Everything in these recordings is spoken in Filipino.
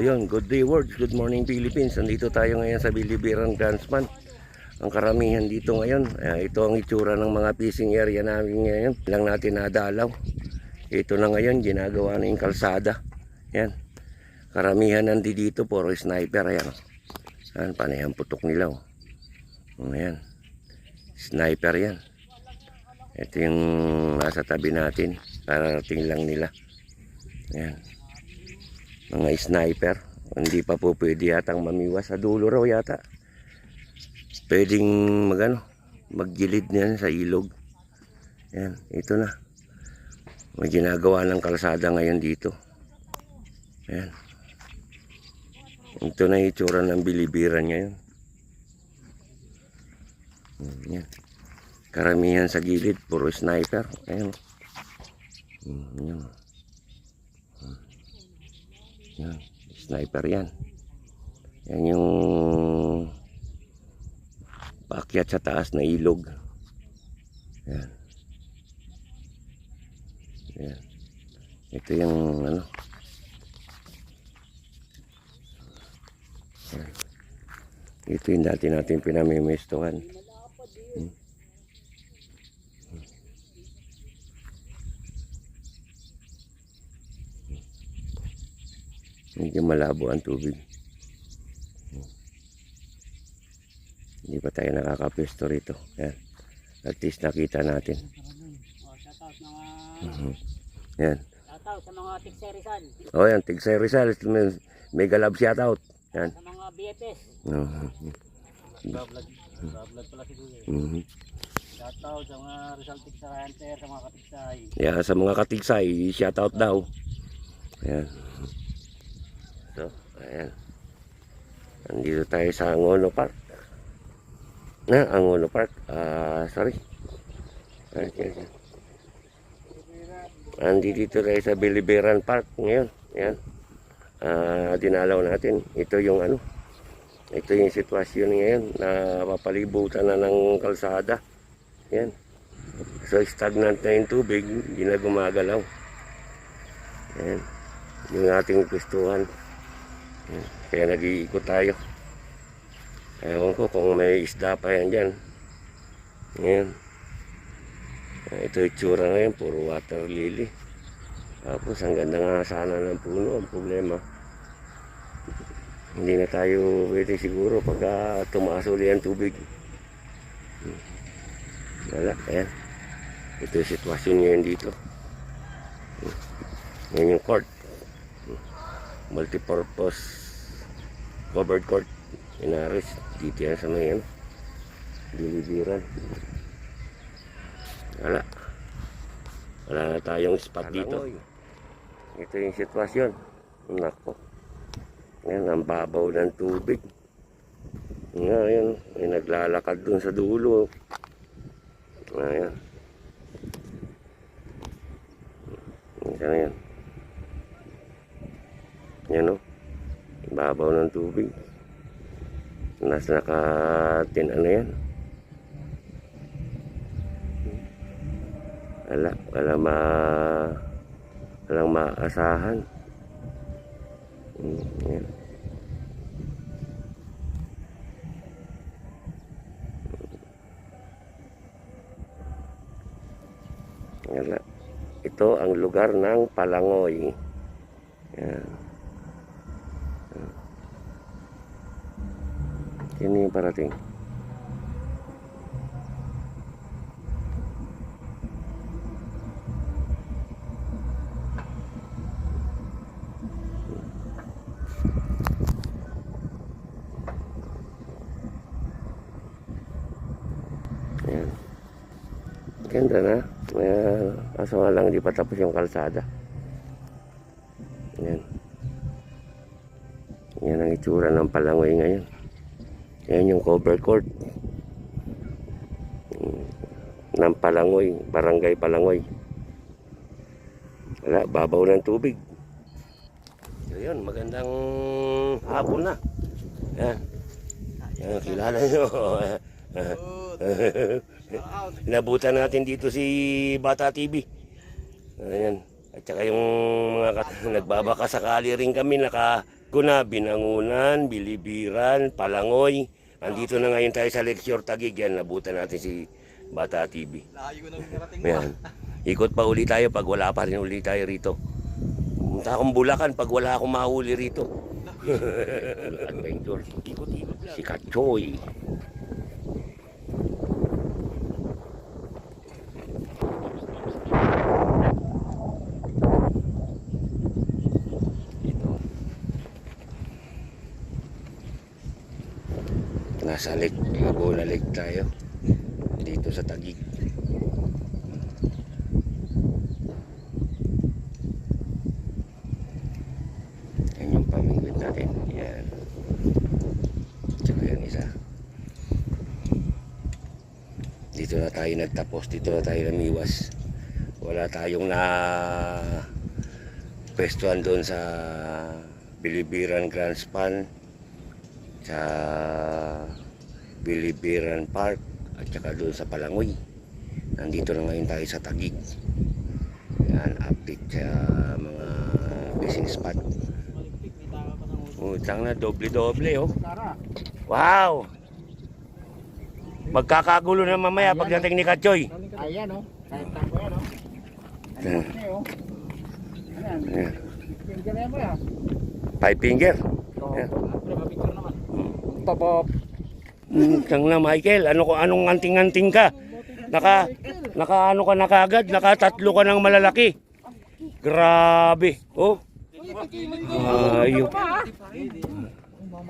Yun, good day world, good morning Philippines. Nandito tayo ngayon sa Bilibiran Gansman. Ang karamihan dito ngayon, eh, ito ang itsura ng mga fishing area namin ngayon. Lang natin nadalaw. Ito na ngayon, ginagawa na yung kalsada. Yan. Karamihan nandi dito, puro sniper. Ayan. Yan, panay ang putok nila. Oh. Oh, Ayan. Sniper yan. Ito yung nasa tabi natin. Parating lang nila. Ayan mga sniper. Hindi pa po pwede yatang mamiwas sa dulo raw yata. Pwedeng magano, maggilid niyan sa ilog. Yan, ito na. May ginagawa ng kalsada ngayon dito. Yan. Ito na itsura ng bilibiran ngayon. Hmm, Yan. Karamihan sa gilid, puro sniper. Ayan. Hmm, Yan. Yan, sniper yan. Yan yung paakyat sa taas na ilog. Yan. Yan. Ito yung ano. Yan. Ito yung dati natin pinamimistuhan. Hmm. Medyo malabo ang tubig. Hindi pa tayo nakakapesto rito. Yan. At least nakita natin. Oh, mga Mhm. Yan. shoutout sa mga Tigserisan, O yan, Tigsay Rizal. May, may galab shoutout. Yan. sa mga BFS. Mhm. Bablog, bablog pala si Kuya. Mhm. Shoutout sa mga Rizal Tigserisan, sa mga Katigsay. Yan, sa mga katigsay, shoutout daw. Yan. So, ayan. Nandito tayo sa Angono Park. Na, Angono Park. Ah, sorry. Okay. Nandito tayo sa Biliberan Park ngayon. Yan. Ah, dinalaw natin. Ito yung ano. Ito yung sitwasyon ngayon na papalibutan na ng kalsada. Yan. So stagnant na yung tubig, hindi na gumagalaw. Yan. Yung ating pistuhan. Kaya nag-iikot tayo. Ewan ko kung may isda pa yan dyan. Yan. Ah, Ito yung tsura ngayon, puro water lily. Tapos ang ganda nga sana ng puno, ang problema. Hindi na tayo pwede siguro pagka tumaas uli ang tubig. Wala, ayan. Ito yung sitwasyon ngayon dito. Yan yung court. Multipurpose covered court. Inaris. Dito yan sa may ano. Bilibiran. Wala. Wala na tayong spot dito. Ito yung sitwasyon. Nako. Yan, ang babaw ng tubig. Ngayon, may naglalakad dun sa dulo. Ayan. Isa na yan. Yan o. Babaw ng tubig. Nasa nakatin ano yan. Wala. Wala ma... Walang maasahan. Mm, Yan. Wala. Ito ang lugar ng Palangoy. Yan. Sino yung parating? Yan. Ganda na. Uh, kaso nga lang hindi pa tapos yung kalsada. Yan. Yan ang itsura ng Palangoy ngayon. Yan yung cover court. Ng Palangoy, Barangay Palangoy. Wala, babaw ng tubig. So yun, magandang hapon na. Yan. Yan, kilala nyo. Nabutan natin dito si Bata TV. Ayan. At saka yung mga nagbabaka sakali rin kami naka ko na, Binangunan, Bilibiran, Palangoy. Andito na ngayon tayo sa Lecture Tagig. Yan, nabutan natin si Bata TV. Layo na narating Yan. Ikot pa uli tayo pag wala pa rin uli tayo rito. Punta akong Bulacan pag wala akong mahuli rito. Adventure. Ikot-ikot lang. Si Kachoy. Nasa lake, Laguna Lake tayo. Dito sa Tagig. Yan yung pamingwit natin. Yan. Tsaka yan isa. Dito na tayo nagtapos. Dito na tayo namiwas. Wala tayong na pwestuhan doon sa Bilibiran Grand Span sa Bilibiran Park at saka doon sa Palangoy. Nandito na ngayon tayo sa Tagig. Yan, update sa mga fishing spot. Utang na doble-doble oh. Tara. Wow! Magkakagulo na mamaya pagdating ni Kachoy. Ayan oh. Kahit tako yan oh. Yan. Ano oh. Ayan. Yan. Five finger. Oo. Naman. Babab. Utang na Michael, ano ko anong anting-anting ka? Naka naka ano ka na kagad, naka tatlo ka ng malalaki. Grabe. Oh. Ayop.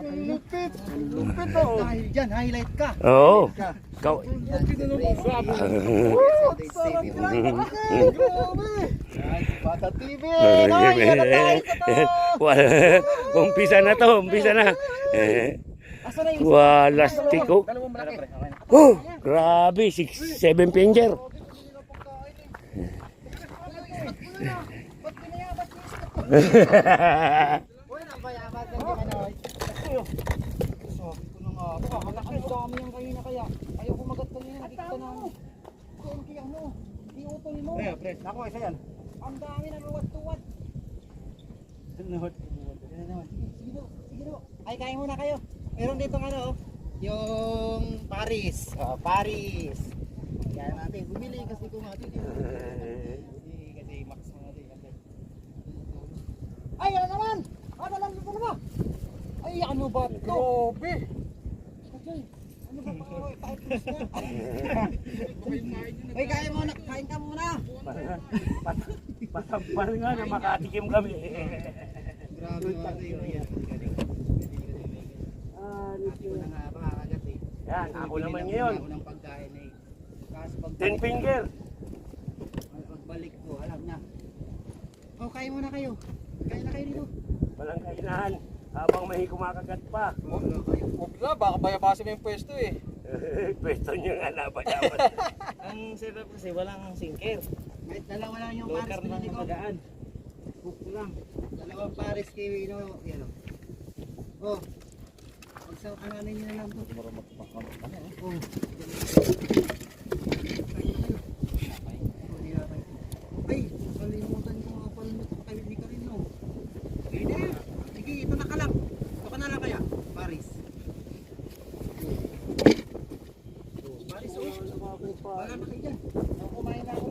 Lupit! Lupit oh! Dahil dyan, highlight ka! Oo. Ikaw. Bata TV! Ay, yan na tayo sa to! Wala. umpisa na to, umpisa na. Eh, yung Walastik oh. Oh, grabe, six, seven finger. Ano. Ang dami na. Luwat-tuwat. Sige do, sige do. Ay, kain muna kayo. Meron dito ano, yung Paris. Oh, Paris. Kaya natin, bumili kasi kung natin kasi max na natin. Ay, ano naman? Ano lang dito na ba? Ay, ano ba ito? Grabe. Okay. Ano ba pa? Typos na. Ay, kain muna. Kain ka muna. Pasampal nga na makatikim kami. Grabe mga Ah, nito na nga eh. Yan, ako Bibili naman lang ngayon. Ako ng pagkain eh. Kaso pag Ten finger. pagbalik ko, alam na. Oh, kain muna kayo. Kain na kayo dito. Walang kainahan. Habang may kumakagat pa. Wala kayo. Huwag na, baka bayabasa mo yung pwesto eh. Pwesto nyo nga napayaman. Ang sarap kasi walang singkir. Kahit dalawa lang yung carb lang ko. magaan. Hook lang. Dalawang Paris kiwi no. Yan oh. Oh. Isang ano na lang to. Oh. Ay, kalimutan ko nga pala. Kayo di ka rin no. Hindi. Sige, ito na ka lang. Ito na lang kaya. Paris. Paris, oh. Wala na kayo dyan. Kumain na ako.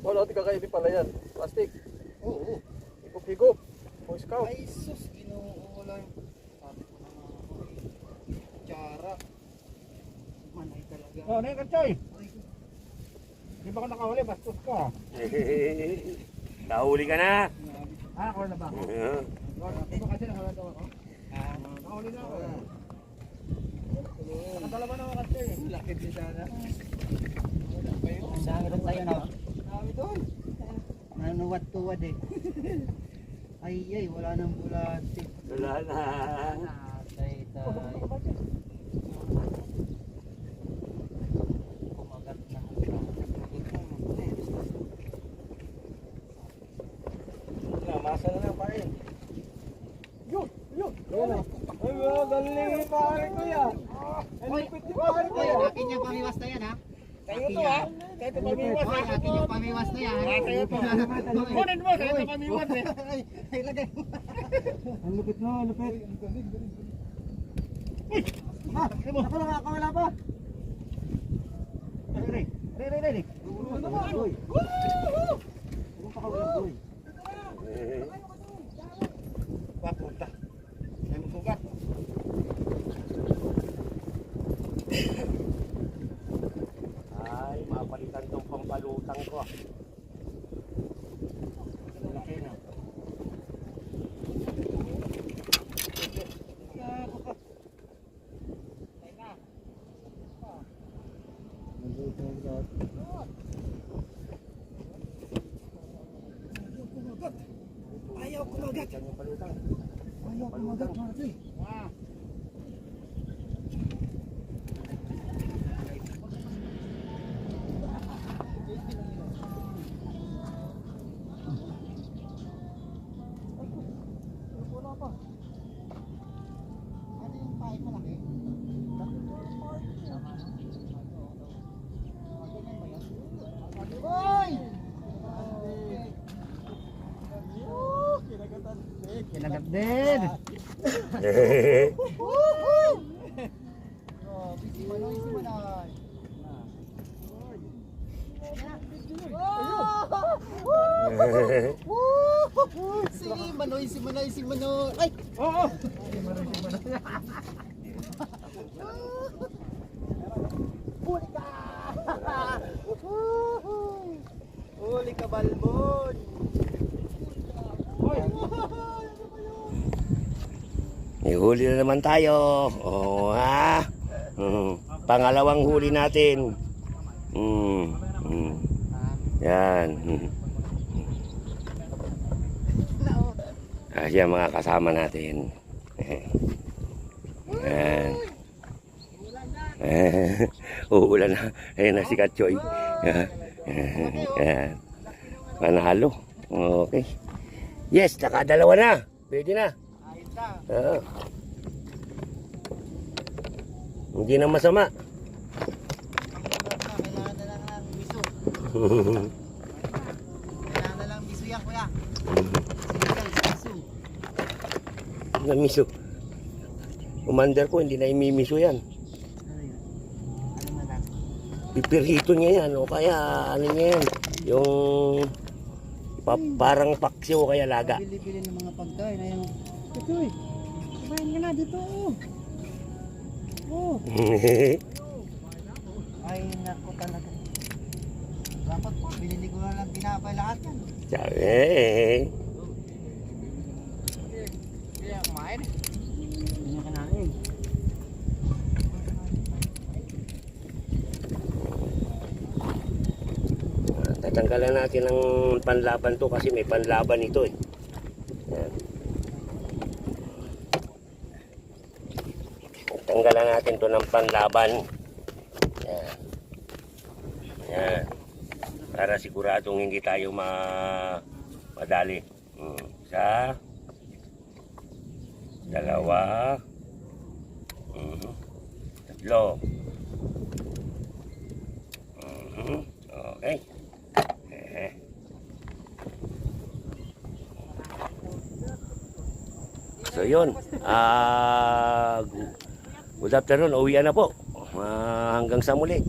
Wala na kayo di pala yan. Plastic. Oo, oo. Higop-higop. Boy Scout. Ay, sus, ginoo lang. Sabi ko na nga ako eh. Tsara. Manay talaga. Oh, na yung katsoy. Di ba ka nakahuli? Bastos ka. Nahuli ka na. Ah, ako na ba? Uh, Di ba kasi nakahuli daw ako? Ah, nakahuli na ako. Nakadalawa na ako katsoy. Laki din sana. Saan rin tayo na? Dami doon. Nanuwat-tuwad eh. ay, ay, wala nang bulati. wala na. Natay tayo. Kumagat na. Masa na lang pa rin. Yun, yun. Yun ah. Ay, wow, galing ni pare ko yan. Ang Oy, lupit ni pare yan. akin yung pamiwas na yan ha. Akin to ah. Kahit na pamiwas. Hoy, akin yung pamiwas na yan. Kayo to. Kunin mo, kahit na pamiwas eh. Ay, ay, lagay mo. Ang lupit no, ang lupit. Ah, ako nakakawala pa. Re, re, re, re, re. Uy. Huwag pa kawalan, boy. Papunta. Ay, magsugat. Ay, mapalitan tong pampalutang ko. Laki na. Ayaw kumagat. Ayaw kumagat, mga toy. Wala pa. Ano yung pahay malaki? Hoy! Kinagat din. Oh, si Manoy, si Manoy. Si Manoy, si Manoy, si Manoy. Ay! Oo. Huli ka! Huli ka, Balbon! May huli na naman tayo. Oo, ha? Mm, Pangalawang huli natin. Mm, mm. Yan. Mm. Ah, yan mga kasama natin. Yan. Uulan na. Ayan na si Katchoy. Yan. Panalo. Okay. Yes, nakadalawa na. Pwede na. Na. Oo. Hindi na masama. Kailangan na lang ng miso. Na yan, kuya. Sinigang, miso. Commander ko, hindi na imimiso yan. Na? Pipirhito niya yan. O kaya, ano niya yan. Yung pa- parang paksiw o kaya laga. Bili-bili ng mga pagkain. Ayun. Ito eh. Kumain ka na dito. Oh. Oh. Ay, nako talaga. Dapat po, binili ko na lang tinapay lahat yan. Sabi. Kaya kumain. Hindi niya kinain. Tatanggalan natin ng panlaban to kasi may panlaban ito eh. Tanggalan natin to ng panlaban. Yan. Yan. Para siguradong hindi tayo ma madali. Hmm. Isa. Dalawa. Mhm. Tatlo. Mhm. Okay. Eh. So yun, ah good afternoon, uwi na po. Ah, hanggang sa muli.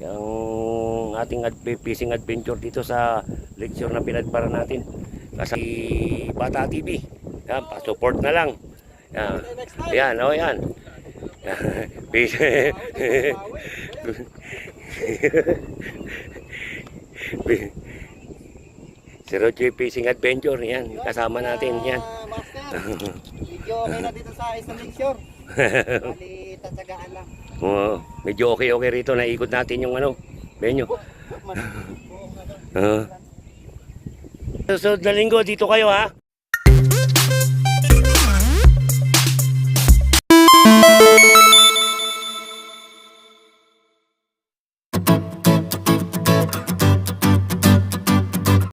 Yung ating ad- fishing adventure dito sa lecture na pinagpara natin. Kasi Bata TV. Yan, pa-support na lang. Yan, yan, oh yan. Si Roger Fishing Adventure, yan. Kasama natin, yan. Master, medyo okay na dito sa isang lecture. Tatsagaan lang. Oo, medyo okay-okay rito. Naikot natin yung ano, venue. Uh, Susunod na linggo, dito kayo ha.